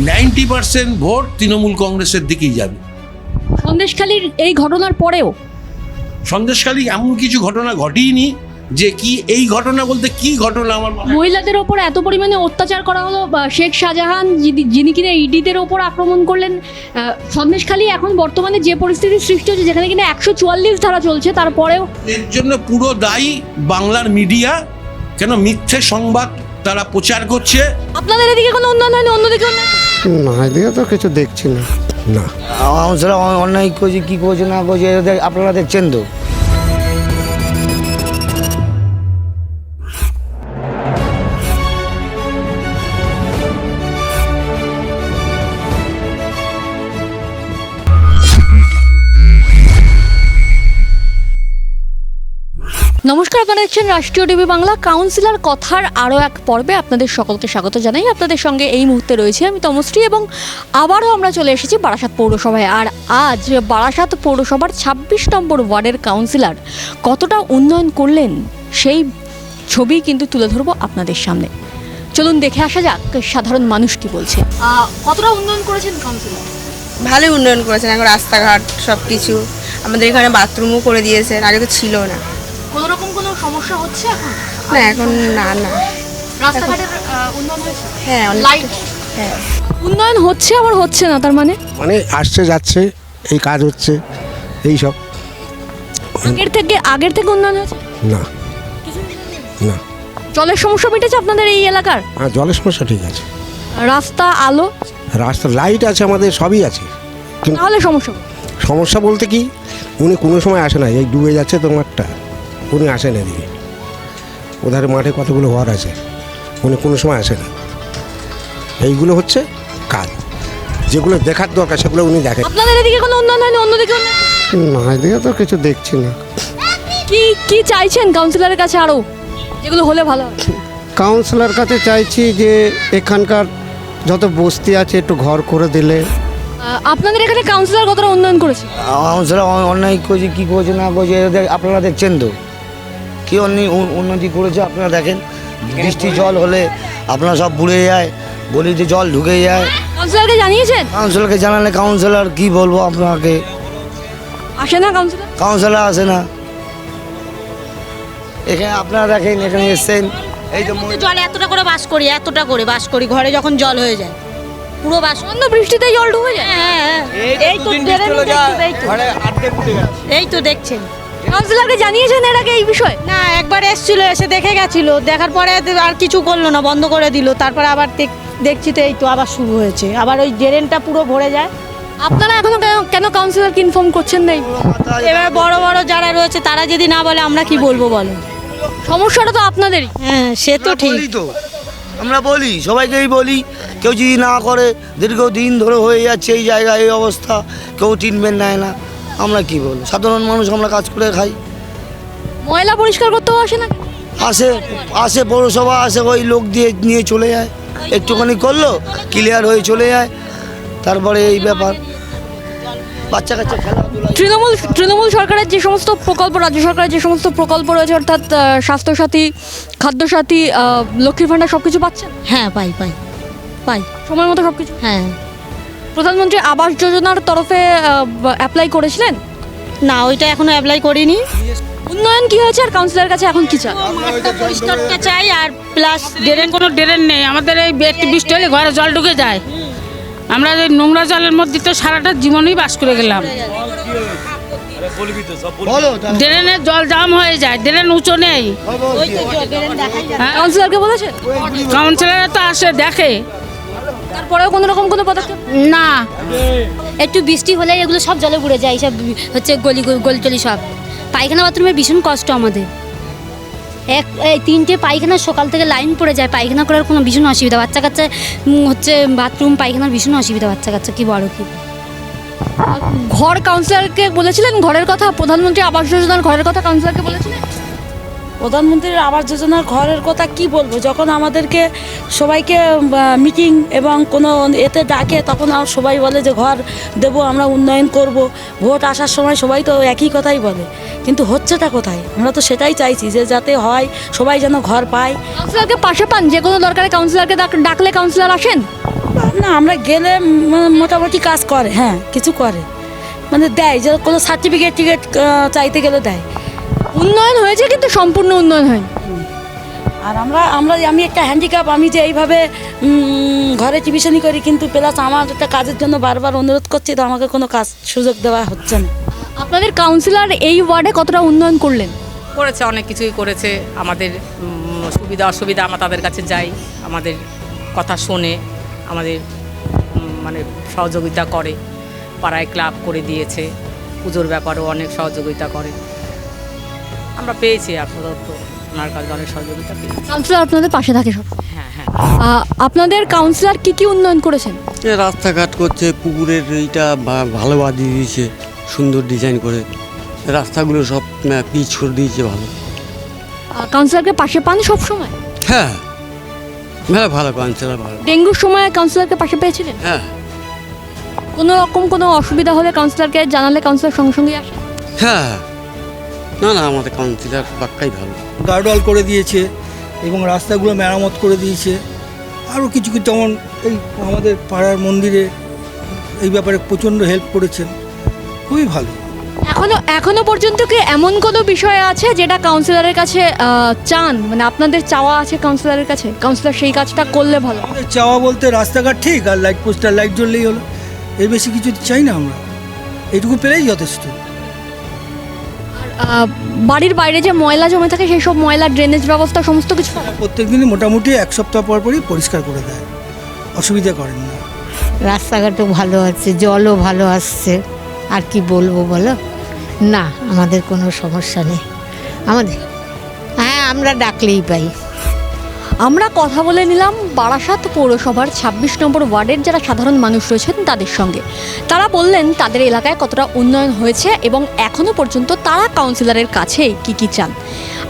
Ninety percent vote Trinamool কংগ্রেসের দিকেই যাবে সন্দেশখালীর এই ঘটনার পরেও সন্দেশখালী এমন কিছু ঘটনা ঘটেইনি যে কি এই ঘটনা বলতে কি ঘটনা আমার মহিলাদের ওপর এত পরিমাণে অত্যাচার করা হলো বা শেখ শাহজাহান যিনি- যিনি কিনা ইডিদের ওপর আক্রমণ করলেন সন্দেশখালী এখন বর্তমানে যে পরিস্থিতির সৃষ্টি হচ্ছে যেখানে কিনা একশো চুয়াল্লিশ ধারা চলছে তারপরেও এর জন্য পুরো দায়ী বাংলার মিডিয়া কেন মিথ্যে সংবাদ তারা প্রচার করছে আপনাদের এদিকে কোনো উন্নয়ন হয়নি অন্যদিকে উন্নয়ন? না তো কিছু দেখছি না। না। অন্যায় করছে, কী করছে, না করছে আপনারা দেখছেন তো? নমস্কার আপনারা দেখছেন রাষ্ট্রীয় টিভি বাংলা। কাউন্সিলর কথার আরও এক পর্বে আপনাদের সকলকে স্বাগত জানাই। আপনাদের সঙ্গে এই মুহূর্তে রয়েছে আমি তমশ্রী এবং আবারও আমরা চলে এসেছি বারাসাত পৌরসভায়। আর আজ বারাসাত পৌরসভার ছাব্বিশ নম্বর ওয়ার্ডের কাউন্সিলর কতটা উন্নয়ন করলেন সেই ছবি কিন্তু তুলে ধরবো আপনাদের সামনে। চলুন দেখে আসা যাক সাধারণ মানুষ কি বলছে। কতটা উন্নয়ন করেছেন কাউন্সিলর? ভালোই উন্নয়ন করেছেন এখন রাস্তাঘাট সব কিছু আমাদের এখানে বাথরুমও করে দিয়েছেন আগে তো ছিল না। সমস্যা হচ্ছে এখন? না এখন না না। রাস্তাঘাটের উন্নয়ন হয়েছে? হ্যাঁ লাইট হ্যাঁ। উন্নয়ন হচ্ছে আবার হচ্ছে না তার মানে? মানে আসছে যাচ্ছে এই কাজ হচ্ছে এই সব। আগের থেকে আগের থেকে উন্নয়ন হয়েছে? না। না। জলের সমস্যা মিটেছে আপনাদের এই এলাকার? আর জলের সমস্যা ঠিক আছে। রাস্তা আলো? রাস্তা লাইট আছে আমাদের সবই আছে। তাহলে সমস্যা? সমস্যা বলতে কি উনি কোনো সময় আসে না এই ডুবে যাচ্ছে তোমারটা। উনি আসেন এদিকে। ওধারে মাঠে কতগুলো ঘর আছে উনি কোনো সময় আসে না। এইগুলো হচ্ছে কাজ। যেগুলো দেখার দরকার সেগুলো উনি দেখেন আপনাদের এদিকে কোনো উন্নয়ন হয়নি অন্যদিকে? না এদিকে তো কিছু দেখছি না। কি কি চাইছেন কাউন্সিলরের কাছে আরও? যেগুলো হলে ভালো হয়। কাউন্সিলর কাছে চাইছি যে এখানকার যত বস্তি আছে একটু ঘর করে দিলে। আপনাদের এখানে কাউন্সিলর কতটা উন্নয়ন করেছে? কাউন্সিলর অন্যায় করছে কী করছে না করছে আপনারা দেখছেন তো? কী উন্নতি করেছে আপনারা দেখেন। বৃষ্টি জল হলে আপনারা সব বুড়ে যায় গলিতে জল ঢুকে যায়। কাউন্সিলরকে জানিয়েছেন? কাউন্সিলরকে জানালে কাউন্সিলর কি বলব আপনাকে? আসে না কাউন্সিলর? কাউন্সিলর আসে না। এখানে আপনারা দেখেন এখানে এসছেন। এই তো জলে এতটা করে বাস করি এতটা করে বাস করি ঘরে যখন জল হয়ে যায় পুরো বাস অন্য বৃষ্টিতে জল ঢুকে যায়? হ্যাঁ, হ্যাঁ। তো। এই তো দেখছেন। কাউন্সিলরকে জানিয়েছেন এর আগে এই বিষয়ে? না একবার এসছিল এসে দেখে গেছিল। দেখার পরে আর কিছু করল না বন্ধ করে দিল। তারপর আবার দেখছি তো এই তো আবার শুরু হয়েছে। আবার ওই ড্রেনটা পুরো ভরে যায়। আপনারা এখনও কেন- কাউন্সিলরকে ইনফর্ম করছেন না এবার বড় বড় যারা রয়েছে তারা যদি না বলে আমরা কি বলব বলো? সমস্যাটা তো আপনাদেরই। হ্যাঁ সে তো ঠিক। তো আমরা বলি সবাইকেই বলি কেউ যদি না করে দীর্ঘদিন ধরে হয়ে যাচ্ছে এই জায়গায় এই অবস্থা কেউ ট্রিটমেন্ট নেয় না। আমরা কি বলব? সাধারণ মানুষ আমরা কাজ করে খাই। ময়লা পরিষ্কার করতেও আসে না? আসে আসে পৌরসভা আসে ওই লোক দিয়ে নিয়ে চলে যায়। একটুখানি করল ক্লিয়ার হয়ে চলে যায়। তারপরে এই ব্যাপার। বাচ্চা কাচ্চা খেলাধুলা তৃণমূল তৃণমূল সরকারের যে সমস্ত প্রকল্প রাজ্য সরকারের যে সমস্ত প্রকল্প রয়েছে অর্থাৎ স্বাস্থ্যসাথী খাদ্যসাথী লক্ষ্মীর ভাণ্ডার সব কিছু পাচ্ছেন? হ্যাঁ পাই পাই। পাই। সময় মতো সব কিছু হ্যাঁ। প্রধানমন্ত্রী আবাস যোজনার তরফে অ্যাপ্লাই করেছিলেন? না ওইটা এখনও অ্যাপ্লাই করিনি। উন্নয়ন কি হয়েছে আর কাউন্সিলর কাছে এখন কি পরিষ্কারটা চাই আর প্লাস ড্রেন কোনো ড্রেন নেই। আমাদের এই একটু বৃষ্টি হলে ঘরে জল ঢুকে যায়। আমরা এই নোংরা জলের মধ্যে তো সারাটা জীবনই বাস করে গেলাম। বলো ড্রেনের জল জাম হয়ে যায় ড্রেন উঁচু নেই। কাউন্সিলরকে বলেছেন? কাউন্সিলর তো আসে দেখে। তারপরেও কোনো রকম কোনো পদক্ষেপ? না। একটু বৃষ্টি হলে এগুলো সব জলে বুড়ে যায়, সব হচ্ছে গলি গলি টলি সব। পায়খানা বাথরুমের ভীষণ কষ্ট আমাদের। এক, এই তিনটে পায়খানা সকাল থেকে লাইন পড়ে যায়, পায়খানা করার কোনো ভীষণ অসুবিধা। বাচ্চা কাচ্চা হচ্ছে বাথরুম, পায়খানার ভীষণ অসুবিধা বাচ্চা কাচ্চা, কি বড় কি? ঘর কাউন্সিলরকে বলেছিলেন? ঘরের কথা প্রধানমন্ত্রী আবাস যোজনার ঘরের কথা কাউন্সিলরকে বলেছিলেন? প্রধানমন্ত্রীর আবাস যোজনার ঘরের কথা কি বলব? যখন আমাদেরকে সবাইকে মিটিং এবং কোনো এতে ডাকে তখন আর সবাই বলে যে ঘর দেবো আমরা উন্নয়ন করব। ভোট আসার সময় সবাই তো একই কথাই বলে। কিন্তু হচ্ছেটা কোথায়? আমরা তো সেটাই চাইছি যে যাতে হয় সবাই যেন ঘর পায়। কাউন্সিলরকে পাশে পান যে কোনো দরকারে কাউন্সিলরকে ডাক- ডাকলে কাউন্সিলর আসেন? না আমরা গেলে মোটামুটি কাজ করে হ্যাঁ কিছু করে। মানে দেয় যে কোনো সার্টিফিকেট টিকিট চাইতে গেলে দেয়। উন্নয়ন হয়েছে কিন্তু সম্পূর্ণ উন্নয়ন হয়নি। আর আমরা আমরা আমি একটা হ্যান্ডিক্যাপ আমি যে এইভাবে ঘরে টিউশনি করি কিন্তু প্লাস আমার একটা কাজের জন্য বারবার অনুরোধ করছি তো আমাকে কোনো কাজ সুযোগ দেওয়া হচ্ছে না। আপনাদের কাউন্সিলর এই ওয়ার্ডে কতটা উন্নয়ন করলেন? করেছে অনেক কিছুই করেছে। আমাদের সুবিধা অসুবিধা আমরা তাদের কাছে যাই আমাদের কথা শোনে আমাদের মানে সহযোগিতা করে। পাড়ায় ক্লাব করে দিয়েছে পুজোর ব্যাপারেও অনেক সহযোগিতা করে। আমরা পেয়েছি আপাতত। ওনার কাছে অনেক সহযোগিতা পেয়েছি। কাউন্সিলর আপনাদের পাশে থাকে সব। হ্যাঁ হ্যাঁ। আহ, আপনাদের কাউন্সিলর কি কি উন্নয়ন করেছেন? এ রাস্তাঘাট করছে পুকুরের এইটা ভা- ভালো বাদিয়ে দিয়েছে সুন্দর ডিজাইন করে। রাস্তাগুলো সব পিচ করে দিয়েছে ভালো। আহ, কাউন্সিলরকে পাশে পান সব সময়? হ্যাঁ। হ্যাঁ ভালো কাউন্সিলার ভালো। ডেঙ্গুর সময় কাউন্সিলরকে পাশে পেয়েছিলেন? হ্যাঁ। কোনো রকম কোনো অসুবিধা হলে কাউন্সিলরকে জানালে কাউন্সিলর সঙ্গে সঙ্গে আসে হ্যাঁ। না না আমাদের কাউন্সিলার পাক্কাই ভালো। গার্ডওয়াল করে দিয়েছে এবং রাস্তাগুলো মেরামত করে দিয়েছে। আরও কিছু কিছু যেমন এই আমাদের পাড়ার মন্দিরে এই ব্যাপারে প্রচণ্ড হেল্প করেছেন। খুবই ভালো। এখনও এখনও পর্যন্ত কি এমন কোনো বিষয় আছে যেটা কাউন্সিলরের কাছে চান? মানে আপনাদের চাওয়া আছে কাউন্সিলরের কাছে? কাউন্সিলর সেই কাজটা করলে ভালো আমাদের চাওয়া বলতে রাস্তাঘাট ঠিক আর লাইট পোস্টার লাইট জ্বললেই হলো। এর বেশি কিছু চাই না আমরা। এটুকু পেলেই যথেষ্ট। বাড়ির বাইরে যে ময়লা জমে থাকে সেই সব ময়লা ড্রেনেজ ব্যবস্থা সমস্ত কিছু প্রত্যেক দিনই মোটামুটি এক সপ্তাহ পর পরই পরিষ্কার করে দেয়। অসুবিধা করেন না। রাস্তাঘাটও ভালো আছে জলও ভালো আসছে। আর কি বলব বলো? না আমাদের কোনো সমস্যা নেই। আমাদের হ্যাঁ আমরা ডাকলেই পাই। আমরা কথা বলে নিলাম বারাসাত পৌরসভার ২৬ নম্বর ওয়ার্ডের যারা সাধারণ মানুষ রয়েছেন তাদের সঙ্গে। তারা বললেন, তাদের এলাকায় কতটা উন্নয়ন হয়েছে এবং এখনও পর্যন্ত তারা কাউন্সিলরের কাছে কি কি চান?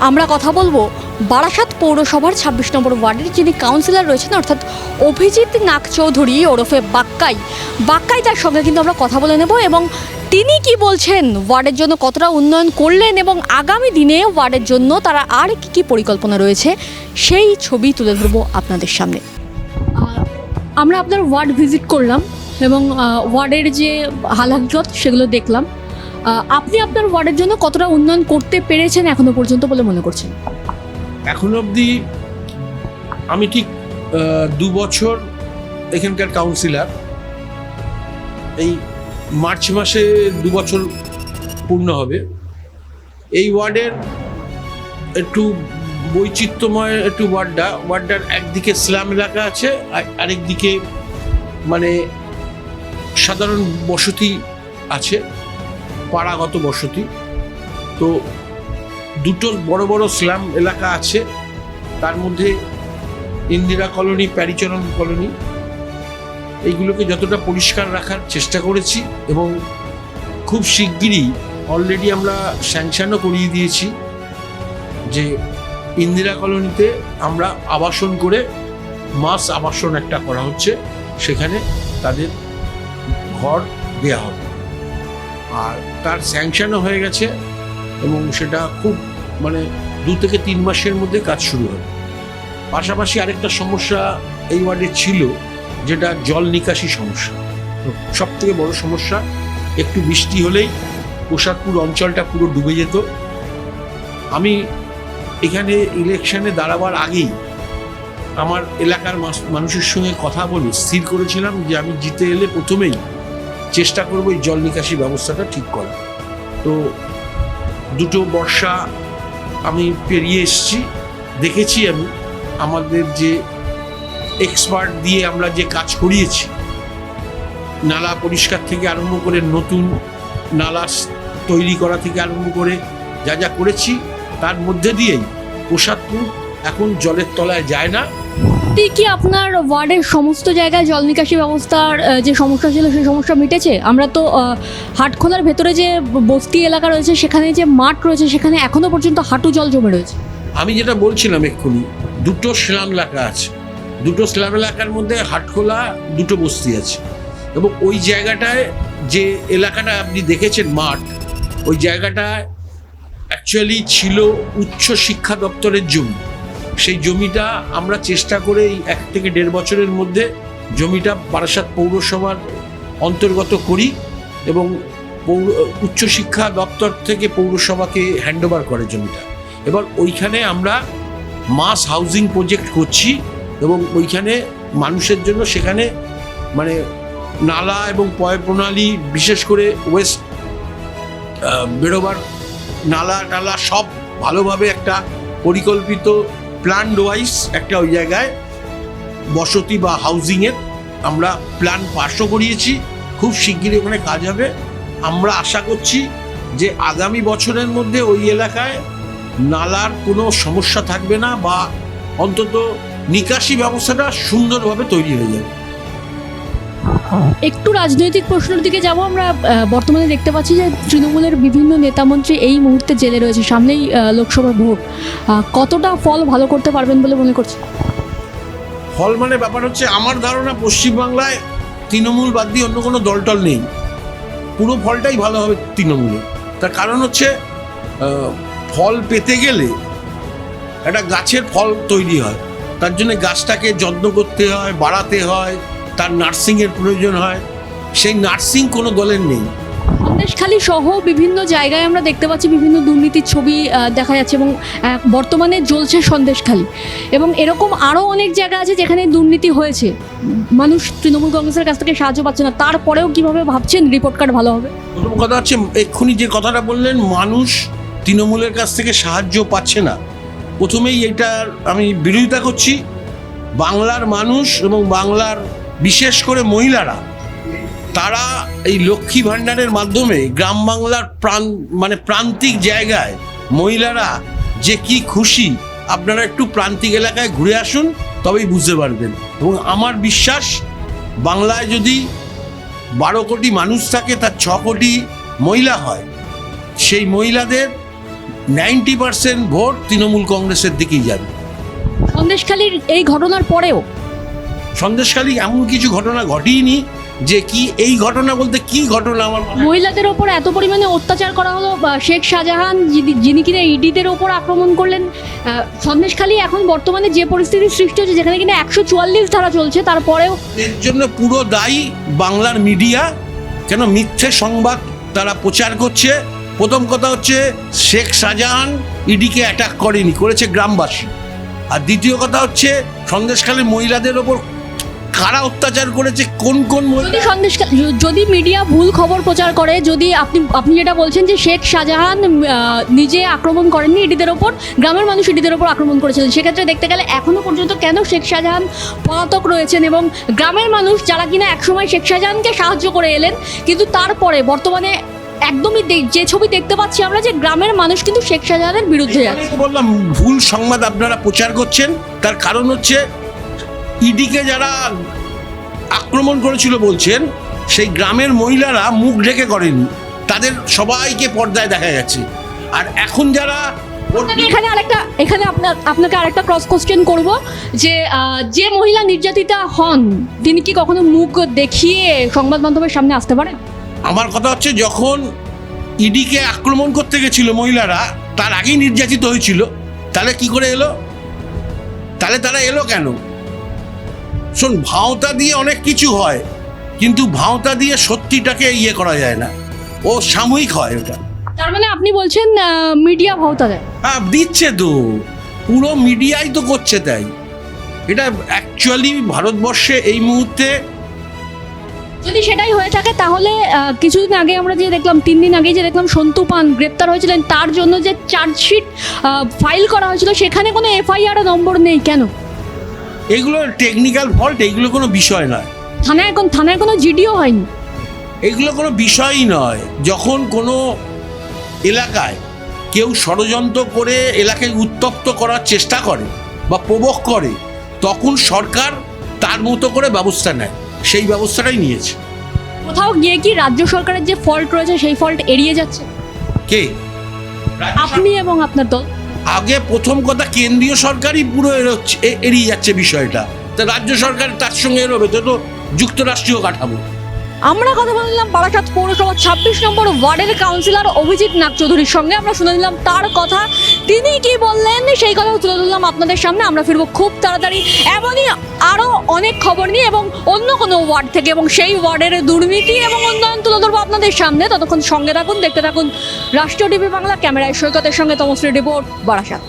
আমরা কথা বলব বারাসাত পৌরসভার ২৬ নম্বর ওয়ার্ডের যিনি কাউন্সিলর রয়েছেন, অর্থাৎ অভিজিৎ নাগ চৌধুরী ওরফে বাক্কাই। বাক্কাই তার সঙ্গে কিন্তু আমরা কথা বলে নেব এবং তিনি কি বলছেন? ওয়ার্ডের জন্য কতটা উন্নয়ন করলেন এবং আগামী দিনে ওয়ার্ডের জন্য তারা আর কি কি পরিকল্পনা রয়েছে, সেই ছবি তুলে ধরবো আপনাদের সামনে। আমরা আপনার ওয়ার্ড ভিজিট করলাম এবং ওয়ার্ডের যে হালাকজত সেগুলো দেখলাম। আপনি আপনার ওয়ার্ডের জন্য কতটা উন্নয়ন করতে পেরেছেন এখনও পর্যন্ত বলে মনে করছেন? এখন অবধি আমি ঠিক দু বছর এখানকার কাউন্সিলর এই মার্চ মাসে দু বছর পূর্ণ হবে। এই ওয়ার্ডের একটু বৈচিত্র্যময় একটু ওয়ার্ডটা, ওয়ার্ডটার একদিকে স্ল্যাম এলাকা আছে, আর আরেকদিকে মানে সাধারণ বসতি আছে, পাড়াগত বসতি। তো দুটো বড় বড় স্ল্যাম এলাকা আছে, তার মধ্যে ইন্দিরা কলোনি, প্যারিচরণ কলোনি এইগুলোকে যতটা পরিষ্কার রাখার চেষ্টা করেছি এবং খুব শিগগিরই অলরেডি আমরা স্যাংশনও করিয়ে দিয়েছি যে ইন্দিরা কলোনিতে আমরা আবাসন করে মাস আবাসন একটা করা হচ্ছে, সেখানে তাদের ঘর দেওয়া হবে। আর তার স্যাংশনও হয়ে গেছে এবং সেটা খুব মানে দু থেকে তিন মাসের মধ্যে কাজ শুরু হবে। পাশাপাশি আরেকটা সমস্যা এই ওয়ার্ডে ছিল যেটা জল নিকাশি সমস্যা। সব থেকে বড় সমস্যা, একটু বৃষ্টি হলেই প্রসাদপুর অঞ্চলটা পুরো ডুবে যেত। আমি এখানে ইলেকশনে দাঁড়াবার আগেই আমার এলাকার মানুষের সঙ্গে কথা বলে স্থির করেছিলাম যে আমি জিতে এলে প্রথমেই চেষ্টা করব এই জল নিকাশি ব্যবস্থাটা ঠিক করা তো দুটো বর্ষা আমি পেরিয়ে এসেছি, দেখেছি আমি আমাদের যে এক্সপার্ট দিয়ে আমরা যে কাজ করিয়েছি নালা পরিষ্কার থেকে আরম্ভ করে নতুন নালা তৈরি করা থেকে আরম্ভ করে যা যা করেছি তার মধ্যে দিয়েই প্রসাদপুর এখন জলের তলায় যায় না। সত্যি কি আপনার ওয়ার্ডের সমস্ত জায়গায় জল নিকাশি ব্যবস্থার যে সমস্যা ছিল সেই সমস্যা মিটেছে? আমরা তো হাটখোলার ভেতরে যে বস্তি এলাকা রয়েছে সেখানে যে মাঠ রয়েছে সেখানে এখনও পর্যন্ত হাঁটু জল জমে রয়েছে। আমি যেটা বলছিলাম এক্ষুনি দুটো স্ল্যাম এলাকা আছে। দুটো স্ল্যাম এলাকার মধ্যে হাটখোলা, দুটো বস্তি আছে। এবং ওই জায়গাটায় যে এলাকাটা আপনি দেখেছেন মাঠ, ওই জায়গাটা অ্যাকচুয়ালি ছিল উচ্চ শিক্ষা দপ্তরের জমি। সেই জমিটা আমরা চেষ্টা করে এই এক থেকে দেড় বছরের মধ্যে জমিটা বারাসাত পৌরসভার অন্তর্গত করি এবং পৌর উচ্চশিক্ষা দপ্তর থেকে পৌরসভাকে হ্যান্ডওভার করে জমিটা। এবার ওইখানে আমরা মাস হাউজিং প্রজেক্ট করছি। এবং ওইখানে মানুষের জন্য সেখানে মানে নালা এবং পয় প্রণালী বিশেষ করে ওয়েস্ট বেরোবার নালা টালা সব ভালোভাবে একটা পরিকল্পিত প্ল্যান ওয়াইজ একটা ওই জায়গায় বসতি বা হাউজিংয়ের আমরা প্ল্যান পাশও করিয়েছি। খুব শিগগিরই ওখানে কাজ হবে। আমরা আশা করছি যে আগামী বছরের মধ্যে ওই এলাকায় নালার কোনো সমস্যা থাকবে না বা অন্তত নিকাশি ব্যবস্থাটা সুন্দরভাবে তৈরি হয়ে যাবে। একটু রাজনৈতিক প্রশ্নের দিকে যাব আমরা বর্তমানে দেখতে পাচ্ছি যে তৃণমূলের বিভিন্ন নেতামন্ত্রী এই মুহূর্তে জেলে রয়েছে সামনেই লোকসভা ভোট। কতটা ফল ভালো করতে পারবেন বলে মনে করছে ফল মানে ব্যাপার হচ্ছে আমার ধারণা পশ্চিমবাংলায় তৃণমূল বাদ দিয়ে অন্য কোনো দলটল নেই। পুরো ফলটাই ভালো হবে তৃণমূলে। তার কারণ হচ্ছে ফল পেতে গেলে একটা গাছের ফল তৈরি হয়। তার জন্য গাছটাকে যত্ন করতে হয় বাড়াতে হয় তার নার্সিংয়ের প্রয়োজন হয়। সেই নার্সিং কোনো দলের নেই। সন্দেশখালী সহ বিভিন্ন জায়গায় আমরা দেখতে পাচ্ছি বিভিন্ন দুর্নীতির ছবি দেখা যাচ্ছে এবং বর্তমানে জ্বলছে সন্দেশখালী। এবং এরকম আরও অনেক জায়গা আছে যেখানে দুর্নীতি হয়েছে। মানুষ তৃণমূল কংগ্রেসের কাছ থেকে সাহায্য পাচ্ছে না। তারপরেও কীভাবে ভাবছেন রিপোর্ট কার্ড ভালো হবে? প্রথম কথা হচ্ছে এক্ষুনি যে কথাটা বললেন মানুষ তৃণমূলের কাছ থেকে সাহায্য পাচ্ছে না। প্রথমেই এটার আমি বিরোধিতা করছি। বাংলার মানুষ এবং বাংলার বিশেষ করে মহিলারা, তারা এই লক্ষ্মী ভাণ্ডারের মাধ্যমে গ্রাম বাংলার প্রাণ মানে প্রান্তিক জায়গায় মহিলারা যে কি খুশি, আপনারা একটু প্রান্তিক এলাকায় ঘুরে আসুন, তবেই বুঝতে পারবেন। এবং আমার বিশ্বাস, বাংলায় যদি বারো কোটি মানুষ থাকে, তার ছ কোটি মহিলা হয়, সেই মহিলাদের নাইনটি পার্সেন্ট ভোট তৃণমূল কংগ্রেসের দিকেই যাবে। সন্দেশখালীর এই ঘটনার পরেও? সন্দেশখালী এমন কিছু ঘটনা ঘটেইনি যে কি এই ঘটনা বলতে কি ঘটনা আমার মহিলাদের ওপর এত পরিমাণে অত্যাচার করা হলো শেখ শাহজাহান যিনি- যিনি কিনা ইডিদের ওপর আক্রমণ করলেন সন্দেশখালী এখন বর্তমানে যে পরিস্থিতির সৃষ্টি হচ্ছে যেখানে কিনা একশো চুয়াল্লিশ ধারা চলছে তারপরেও এর জন্য পুরো দায়ী বাংলার মিডিয়া কেন মিথ্যে সংবাদ তারা প্রচার করছে প্রথম কথা হচ্ছে, শেখ শাহজাহান ইডিকে অ্যাটাক করেনি, করেছে গ্রামবাসী। আর দ্বিতীয় কথা হচ্ছে, সন্দেশখালী মহিলাদের ওপর কারা অত্যাচার করেছে, কোন কোন যদি সন্দেশ যদি মিডিয়া ভুল খবর প্রচার করে, যদি আপনি আপনি যেটা বলছেন যে শেখ শাহজাহান নিজে আক্রমণ করেননি ইডিদের ওপর, গ্রামের মানুষ ইডিদের ওপর আক্রমণ করেছিলেন সেক্ষেত্রে দেখতে গেলে এখনও পর্যন্ত কেন শেখ শাহজাহান পলাতক রয়েছেন এবং গ্রামের মানুষ যারা কিনা একসময় শেখ শাহজাহানকে সাহায্য করে এলেন, কিন্তু তারপরে বর্তমানে একদমই যে ছবি দেখতে পাচ্ছি আমরা যে গ্রামের মানুষ কিন্তু শেখ শাহজাহানের বিরুদ্ধে যাচ্ছে। বললাম ভুল সংবাদ আপনারা প্রচার করছেন তার কারণ হচ্ছে ইডিকে যারা আক্রমণ করেছিল বলছেন সেই গ্রামের মহিলারা মুখ ঢেকে করেনি তাদের সবাইকে পর্দায় দেখা গেছে। আর এখন যারা এখানে আরেকটা এখানে আপনার আপনাকে আরেকটা ক্রস কোশ্চেন করব যে যে মহিলা নির্যাতিতা হন তিনি কি কখনো মুখ দেখিয়ে সংবাদ মাধ্যমের সামনে আসতে পারেন? আমার কথা হচ্ছে যখন ইডিকে আক্রমণ করতে গেছিল মহিলারা তার আগেই নির্যাতিত হয়েছিল তাহলে কি করে এলো? তাহলে তারা এলো কেন? শোন ভাওতা দিয়ে অনেক কিছু হয় কিন্তু ভাওতা দিয়ে সত্যিটাকে ইয়ে করা যায় না। ও সাময়িক হয় ওটা। তার মানে আপনি বলছেন মিডিয়া ভাওতা দেয়। হ্যাঁ দিচ্ছে তো। পুরো মিডিয়াই তো করছে তাই। এটা অ্যাকচুয়ালি ভারতবর্ষে এই মুহূর্তে যদি সেটাই হয়ে থাকে তাহলে কিছুদিন আগে আমরা যে দেখলাম তিন দিন আগে যে দেখলাম সন্তু পান গ্রেপ্তার হয়েছিলেন তার জন্য যে চার্জশিট ফাইল করা হয়েছিল সেখানে কোনো এফআইআর নম্বর নেই কেন? এগুলো টেকনিক্যাল ফল্ট এগুলো কোনো বিষয় নয়। থানায় এখন থানায় কোনো জিডিও হয়নি? এগুলো কোনো বিষয়ই নয়। যখন কোনো এলাকায় কেউ ষড়যন্ত্র করে এলাকায় উত্তপ্ত করার চেষ্টা করে বা প্রবক করে তখন সরকার তার মতো করে ব্যবস্থা নেয়। সেই ব্যবস্থাটাই নিয়েছে। কোথাও গিয়ে কি রাজ্য সরকারের যে ফল্ট রয়েছে সেই ফল্ট এড়িয়ে যাচ্ছে? কে? আপনি এবং আপনার দল? আগে প্রথম কথা কেন্দ্রীয় সরকারই পুরো এড়িয়ে যাচ্ছে বিষয়টা। তা রাজ্য সরকার তার সঙ্গে এরোবে তো তো যুক্তরাষ্ট্রীয় কাঠামো। আমরা কথা বললাম বারাসাত পৌরসভা ছাব্বিশ নম্বর ওয়ার্ডের কাউন্সিলর অভিজিৎ নাগ চৌধুরীর সঙ্গে। আমরা শুনে নিলাম তার কথা। তিনি কি বললেন? সেই কথা তুলে ধরলাম আপনাদের সামনে। আমরা ফিরবো খুব তাড়াতাড়ি। এমনই আরও অনেক খবর নিয়ে এবং অন্য কোনো ওয়ার্ড থেকে এবং সেই ওয়ার্ডের দুর্নীতি এবং উন্নয়ন তুলে ধরবো আপনাদের সামনে। ততক্ষণ সঙ্গে থাকুন, দেখতে থাকুন রাষ্ট্রীয় টিভি বাংলা, ক্যামেরায় সৈকতের সঙ্গে তমশ্রী রিপোর্ট, বারাসাত।